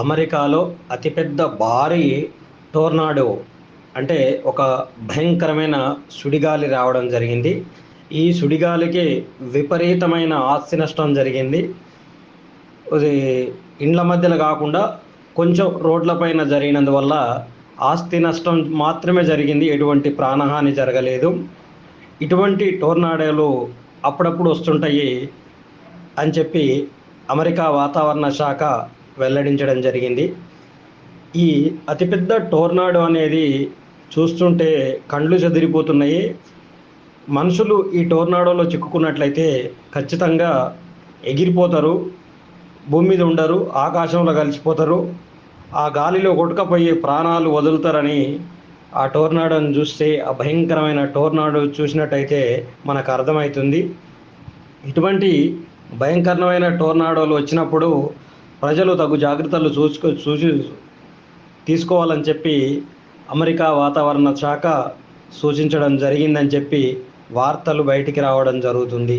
అమెరికాలో అతిపెద్ద భారీ టోర్నాడో అంటే ఒక భయంకరమైన సుడిగాలి రావడం జరిగింది. ఈ సుడిగాలికి విపరీతమైన ఆస్తి నష్టం జరిగింది. అది ఇండ్ల మధ్యలో కాకుండా కొంచెం రోడ్లపైన జరిగినందువల్ల ఆస్తి నష్టం మాత్రమే జరిగింది. ఎటువంటి ప్రాణహాని జరగలేదు. ఇటువంటి టోర్నాడోలు అప్పుడప్పుడు వస్తుంటాయి అని చెప్పి అమెరికా వాతావరణ శాఖ వెల్లడించడం జరిగింది. ఈ అతిపెద్ద టోర్నాడో అనేది చూస్తుంటే కండ్లు చెదిరిపోతున్నాయి. మనుషులు ఈ టోర్నాడోలో చిక్కుకున్నట్లయితే ఖచ్చితంగా ఎగిరిపోతారు భూమి మీద ఉండరు ఆకాశంలో కలిసిపోతారు. ఆ గాలిలో కొట్టుకపోయి ప్రాణాలు వదులుతారని ఆ టోర్నాడోని చూస్తే ఆ భయంకరమైన టోర్నాడో చూసినట్టయితే మనకు అర్థమవుతుంది. ఇటువంటి భయంకరమైన టోర్నాడోలు వచ్చినప్పుడు ప్రజలు తగు జాగ్రత్తలు చూసుకో చూసి తీసుకోవాలని చెప్పి అమెరికా వాతావరణ శాఖ సూచించడం జరిగిందని చెప్పి వార్తలు బయటికి రావడం జరుగుతుంది.